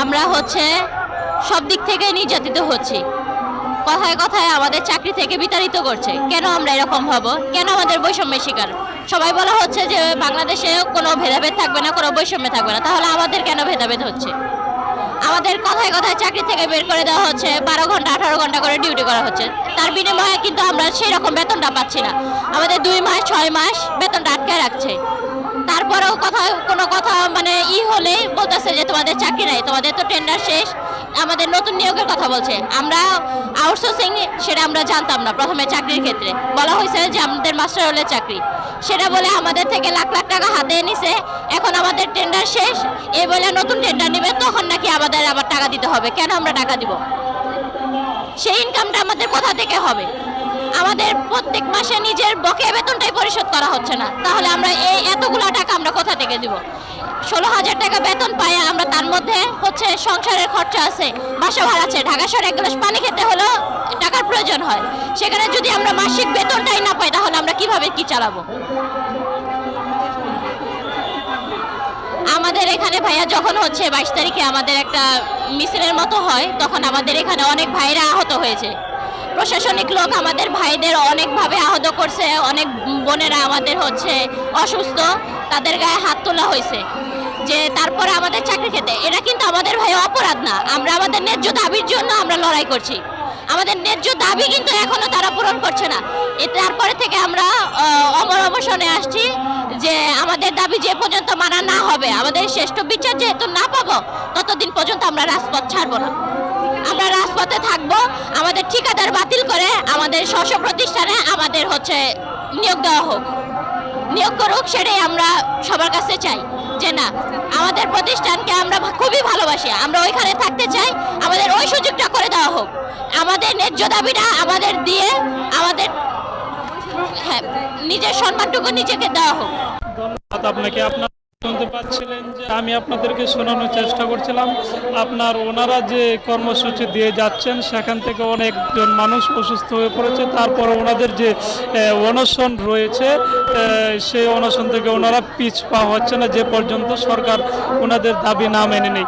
আমরা হচ্ছে সব দিক থেকে নির্যাতিত হচ্ছি। কথায় কথায় আমাদের চাকরি থেকে বিতাড়িত করছে। কেন আমরা এরকম হব? কেন আমাদের বৈষম্যের শিকার? সবাই বলা হচ্ছে যে বাংলাদেশে কোনো ভেদাভেদ থাকবে না, কোনো বৈষম্য থাকবে না। তাহলে আমাদের কেন ভেদাভেদ হচ্ছে? আমাদের কথায় কথায় চাকরি থেকে বের করে দেওয়া হচ্ছে, বারো ঘণ্টা, আঠারো ঘণ্টা করে ডিউটি করা হচ্ছে। তার বিনিময়ে কিন্তু আমরা সেই রকম বেতনটা পাচ্ছি না। আমাদের দুই মাস, ছয় মাস বেতনটা আটকে রাখছে। তারপরেও কথা, কোনো কথা মানে ই হলেই বলতেছে যে তোমাদের চাকরি নাই, তোমাদের তো টেন্ডার শেষ, আমাদের নতুন নিয়োগের কথা বলছে। আমরা আউটসোর্সিং সেটা আমরা জানতাম না প্রথমে চাকরির ক্ষেত্রে। বলা হয়েছে যে আমাদের মাস্টার হলে চাকরি। সেটা বলে আমাদের থেকে লাখ লাখ টাকা হাতে নিছে, এখন আমাদের টেন্ডার শেষ, এ বলে নতুন টেন্ডার নেবে, তখন নাকি আমাদের আবার টাকা দিতে হবে। কেন আমরা টাকা দিব? সেই ইনকামটা আমাদের কোথা থেকে হবে? আমাদের প্রত্যেক মাসে নিজের বকেয়া বেতনটাই পরিশোধ করা হচ্ছে না। তাহলে আমরা এই এতগুলো টাকা থেকে দিব। ষোলো হাজার টাকা বেতন পাই আমরা তার মধ্যে হচ্ছে সংসারের খরচা আছে, বাসা ভাড়া আছে। ঢাকা শহরে এক গ্লাস পানি খেতে হলেও টাকার প্রয়োজন হয়। সেখানে যদি আমরা মাসিক বেতনটাই না পাই, তাহলে আমরা কীভাবে কি চালাবো? আমাদের এখানে ভাইয়া যখন হচ্ছে বাইশ তারিখে আমাদের একটা মিছিলের মতো হয়, তখন আমাদের এখানে অনেক ভাইরা আহত হয়েছে। প্রশাসনিক লোক আমাদের ভাইদের অনেকভাবে আহত করছে, অনেক বোনেরা আমাদের হচ্ছে অসুস্থ। তাদের গায়ে হাত তোলা হয়েছে। যে তারপরে আমাদের চাকরি খেতে এটা কিন্তু আমাদের ভাই অপরাধ না। আমরা আমাদের ন্যায্য দাবির জন্য আমরা লড়াই করছি। আমাদের ন্যায্য দাবি কিন্তু এখনও তারা পূরণ করছে না। এ তারপরে থেকে আমরা অমর অবসরে আসছি যে আমাদের দাবি যে পর্যন্ত মানা না হবে, আমাদের শ্রেষ্ঠ বিচার যেহেতু না পাবো, ততদিন পর্যন্ত আমরা রাজপথ ছাড়বো না। আমরা রাজপথে থাকব, আমাদের ঠিকাদার বাতিল করে আমাদের স্ব প্রতিষ্ঠানে আমাদের হচ্ছে নিয়োগ দেওয়া হোক। নিয়োগ করুক সেটাই আমরা সবার কাছে চাই। যে না, আমাদের প্রতিষ্ঠানকে আমরা খুবই ভালোবাসি, আমরা ওইখানে থাকতে চাই, আমাদের ওই সুযোগটা করে দেওয়া হোক। আমাদের ন্যায্য দাবিটা আমাদের দিয়ে আমাদের হ্যাঁ নিজের সম্মানটুকু নিজেকে দেওয়া হোক। ধন্যবাদ আপনাকে। আপনার শুনতে পাচ্ছিলেন যে আমি আপনাদেরকে শোনানোর চেষ্টা করছিলাম। আপনার ওনারা যে কর্মসূচি দিয়ে যাচ্ছেন, সেখান থেকে অনেকজন মানুষ অসুস্থ হয়ে পড়েছে। তারপর ওনাদের যে অনশন রয়েছে সেই অনশন থেকে ওনারা পিছ পা হচ্ছে না, যে পর্যন্ত সরকার ওনাদের দাবি না মেনে নেই।